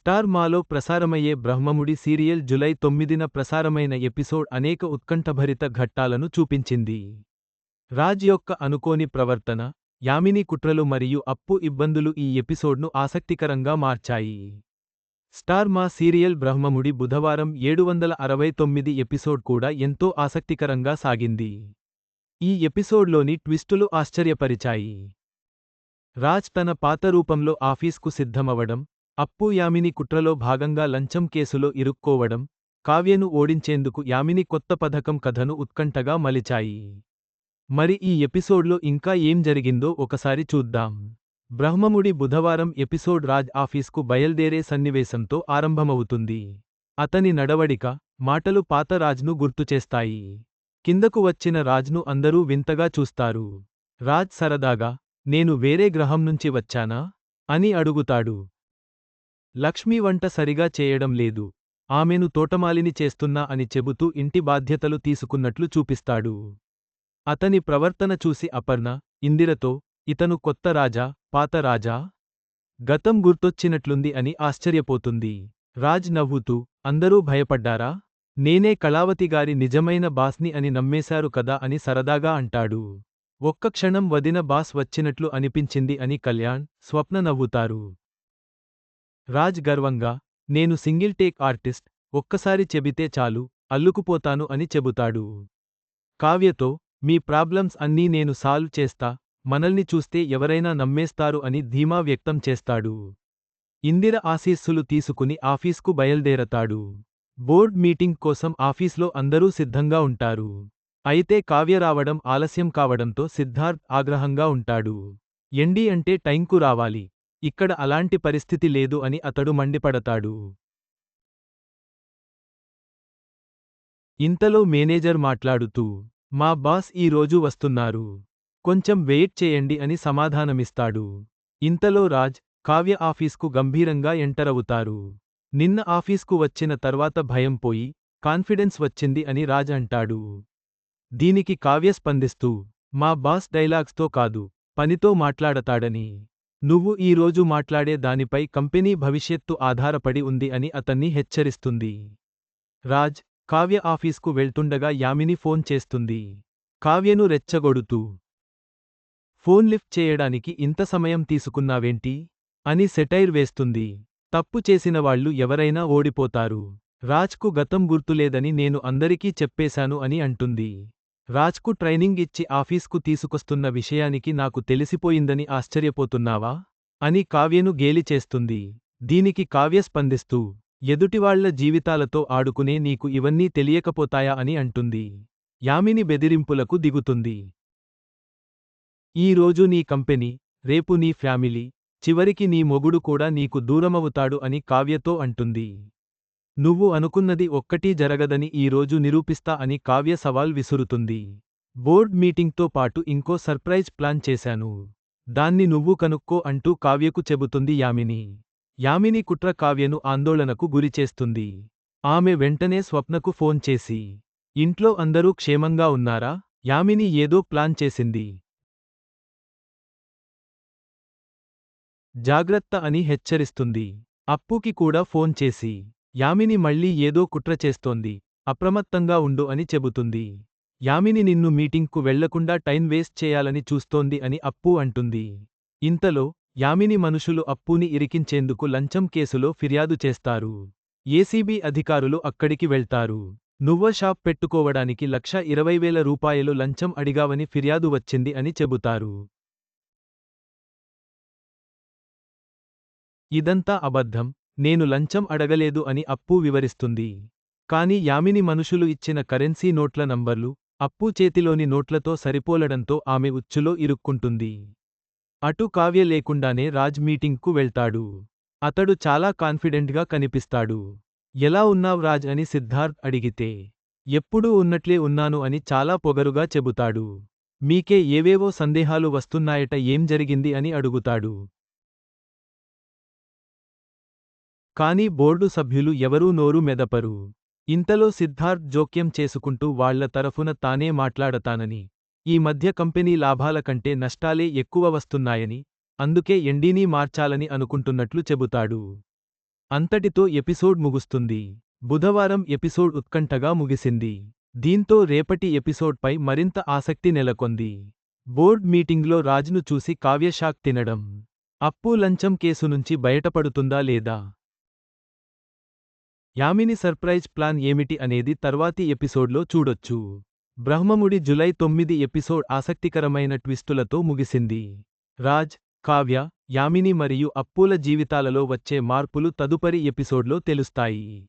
Star మాలో ప్రసారమయ్యే Brahmamudi serial July తొమ్మిదిన ప్రసారమైన ఎపిసోడ్ అనేక ఉత్కంఠభరిత ఘట్టాలను చూపించింది. రాజ్ యొక్క అనుకోని ప్రవర్తన యామిని కుట్రలు మరియు అప్పు ఇబ్బందులు ఈ ఎపిసోడ్ను ఆసక్తికరంగా మార్చాయి. స్టార్ మా సీరియల్ బ్రహ్మముడి బుధవారం ఏడు వందల అరవై తొమ్మిది ఎపిసోడ్ కూడా ఎంతో ఆసక్తికరంగా సాగింది. ఈ ఎపిసోడ్లోని ట్విస్టులు ఆశ్చర్యపరిచాయి. రాజ్ తన పాత రూపంలో ఆఫీస్కు సిద్ధమవడం అప్పు యామిని కుట్రలో భాగంగా లంచం కేసులో ఇరుక్కోవడం కావ్యను ఓడించేందుకు యామిని కొత్త పథకం కథను ఉత్కంఠగా మలిచాయి. మరి ఈ ఎపిసోడ్లో ఇంకా ఏం జరిగిందో ఒకసారి చూద్దాం. బ్రహ్మముడి బుధవారం ఎపిసోడ్ రాజ్ ఆఫీస్కు బయల్దేరే సన్నివేశంతో ఆరంభమవుతుంది. అతని నడవడిక మాటలు పాత రాజ్ను గుర్తుచేస్తాయి. కిందకు వచ్చిన రాజ్ను అందరూ వింతగా చూస్తారు. రాజ్ సరదాగా నేను వేరే గ్రహం నుంచి వచ్చానా? అని అడుగుతాడు. లక్ష్మి వంట సరిగా చేయడం లేదు. ఆమెను తోటమాలిని చేస్తున్నా అని చెబుతూ ఇంటి బాధ్యతలు తీసుకున్నట్లు చూపిస్తాడు. అతని ప్రవర్తన చూసి అపర్ణ ఇందిరతో ఇతను కొత్త రాజా పాత రాజా? గతం గుర్తొచ్చినట్లుంది అని ఆశ్చర్యపోతుంది. రాజ్ నవ్వుతూ అందరూ భయపడ్డారా? నేనే కళావతిగారి నిజమైన బాస్ని అని నమ్మేశారు కదా అని సరదాగా అంటాడు. ఒక్క క్షణం వదిన బాస్ వచ్చినట్లు అనిపించింది అని కళ్యాణ్ స్వప్న నవ్వుతారు. రాజ్ గర్వంగా నేను సింగిల్ టేక్ ఆర్టిస్ట్ ఒక్కసారి చెబితే చాలు అల్లుకుపోతాను అని చెబుతాడు. కావ్యతో మీ ప్రాబ్లమ్స్ అన్నీ నేను సాల్వ్ చేస్తా మనల్ని చూస్తే ఎవరైనా నమ్మేస్తారు అని ధీమా వ్యక్తం చేస్తాడు. ఇందిర ఆశీస్సులు తీసుకుని ఆఫీస్కు బయల్దేరతాడు. బోర్డ్ మీటింగ్ కోసం ఆఫీస్లో అందరూ సిద్ధంగా ఉంటారు. అయితే కావ్య రావడం ఆలస్యం కావడంతో సిద్ధార్థ్ ఆగ్రహంగా ఉంటాడు. ఎండి అంటే టైంకు రావాలి. ఇక్కడ అలాంటి పరిస్థితి లేదు అని అతడు మండిపడతాడు. ఇంతలో మేనేజర్ మాట్లాడుతూ మా బాస్ ఈ వస్తున్నారు. కొంచెం వెయిట్ చేయండి అని సమాధానమిస్తాడు. ఇంతలో రాజ్ కావ్య ఆఫీస్కు గంభీరంగా ఎంటరవుతారు నిన్న ఆఫీస్కు వచ్చిన తర్వాత భయం పోయి కాన్ఫిడెన్స్ వచ్చింది అని రాజ్ అంటాడు. దీనికి కావ్య స్పందిస్తూ మా బాస్ డైలాగ్స్తో కాదు పనితో మాట్లాడతాడని. నువ్వు ఈ రోజు మాట్లాడే దానిపై కంపెనీ భవిష్యత్తు ఆధారపడి ఉంది అని అతన్ని హెచ్చరిస్తుంది. రాజ్ కావ్య ఆఫీస్కు వెళ్తుండగా యామిని ఫోన్ చేస్తుంది. కావ్యను రెచ్చగొడుతూ ఫోన్ లిఫ్ట్ చేయడానికి ఇంత సమయం తీసుకున్నావేంటి? అని సెటైర్ వేస్తుంది. తప్పు చేసిన వాళ్ళు ఎవరైనా ఓడిపోతారు. రాజ్కు గతం గుర్తులేదని నేను అందరికీ చెప్పేశాను అని అంటుంది. రాజ్కు ట్రైనింగ్ ఇచ్చి ఆఫీస్కు తీసుకొస్తున్న విషయానికి నాకు తెలిసిపోయిందని ఆశ్చర్యపోతున్నావా? అని కావ్యను గేలి చేస్తుంది. దీనికి కావ్య స్పందిస్తూ ఎదుటివాళ్ళ జీవితాలతో ఆడుకునే నీకు ఇవన్నీ తెలియకపోతాయా అని అంటుంది. యామిని బెదిరింపులకు దిగుతుంది. ఈరోజు నీ కంపెనీ రేపు నీ ఫ్యామిలీ చివరికి నీ మొగుడు కూడా నీకు దూరమవుతాడు అని కావ్యతో అంటుంది. నువ్వు అనుకున్నది ఒక్కటీ జరగదని ఈరోజు నిరూపిస్తా అని కావ్య సవాల్ విసురుతుంది. బోర్డ్ మీటింగ్తో పాటు ఇంకో సర్ప్రైజ్ ప్లాన్ చేశాను. దాన్ని నువ్వు కనుక్కో అంటూ కావ్యకు చెబుతుంది యామిని. యామిని కుట్ర కావ్యను ఆందోళనకు గురిచేస్తుంది. ఆమె వెంటనే స్వప్నకు ఫోన్ చేసి ఇంట్లో అందరూ క్షేమంగా ఉన్నారా యామిని ఏదో ప్లాన్ చేసింది. జాగ్రత్త అని హెచ్చరిస్తుంది. అప్పుకి కూడా ఫోన్ చేసి యామిని మళ్ళీ ఏదో కుట్ర చేస్తోంది అప్రమత్తంగా ఉండు అని చెబుతుంది. యామిని నిన్ను మీటింగ్కు వెళ్ళకుండా టైం వేస్ట్ చేయాలని చూస్తోంది అని అప్పు అంటుంది. ఇంతలో యామిని మనుషులు అప్పుని ఇరికించేందుకు లంచం కేసులో ఫిర్యాదు చేస్తారు. ఏసీబీ అధికారులు అక్కడికి వెళ్తారు. నువ్వ షాప్ పెట్టుకోవడానికి లక్ష ఇరవై వేల రూపాయలు లంచం అడిగావని ఫిర్యాదు వచ్చింది అని చెబుతారు. ఇదంతా అబద్ధం. నేను లంచం అడగలేదు అని అప్పు వివరిస్తుంది. కాని యామిని మనుషులు ఇచ్చిన కరెన్సీ నోట్ల నంబర్లు అప్పు చేతిలోని నోట్లతో సరిపోలడంతో ఆమె ఉచ్చులో ఇరుక్కుంటుంది. అటు కావ్య లేకుండానే రాజ్ మీటింగ్కు వెళ్తాడు. అతడు చాలా కాన్ఫిడెంట్గా కనిపిస్తాడు. ఎలా ఉన్నావ్ రాజ్? అని సిద్ధార్థ్ అడిగితే. ఎప్పుడూ ఉన్నట్లే ఉన్నాను అని చాలా పొగరుగా చెబుతాడు. మీకే ఏవేవో సందేహాలు వస్తున్నాయట ఏం జరిగింది? అని అడుగుతాడు. కాని బోర్డు సభ్యులు ఎవరూ నోరు మెదపరు. ఇంతలో సిద్ధార్థ్ జోక్యం చేసుకుంటూ వాళ్ళ తరఫున తానే మాట్లాడతానని ఈ మధ్య కంపెనీ లాభాల కంటే నష్టాలే ఎక్కువ వస్తున్నాయని అందుకే ఎండీనీ మార్చాలని అనుకుంటున్నట్లు చెబుతాడు. అంతటితో ఎపిసోడ్ ముగుస్తుంది. బుధవారం ఎపిసోడ్ ఉత్కంఠగా ముగిసింది. దీంతో రేపటి ఎపిసోడ్పై మరింత ఆసక్తి నెలకొంది. బోర్డ్ మీటింగ్లో రాజ్ను చూసి కావ్యషాక్ తినడం. అప్పు లంచం కేసు నుంచి బయటపడుతుందా లేదా? యామిని సర్ప్రైజ్ ప్లాన్ ఏమిటి అనేది తర్వాతి ఎపిసోడ్లో చూడొచ్చు. బ్రహ్మముడి జులై తొమ్మిది ఎపిసోడ్ ఆసక్తికరమైన ట్విస్టులతో ముగిసింది. రాజ్ కావ్య యామిని మరియు అప్పుల జీవితాలలో వచ్చే మార్పులు తదుపరి ఎపిసోడ్లో తెలుస్తాయి.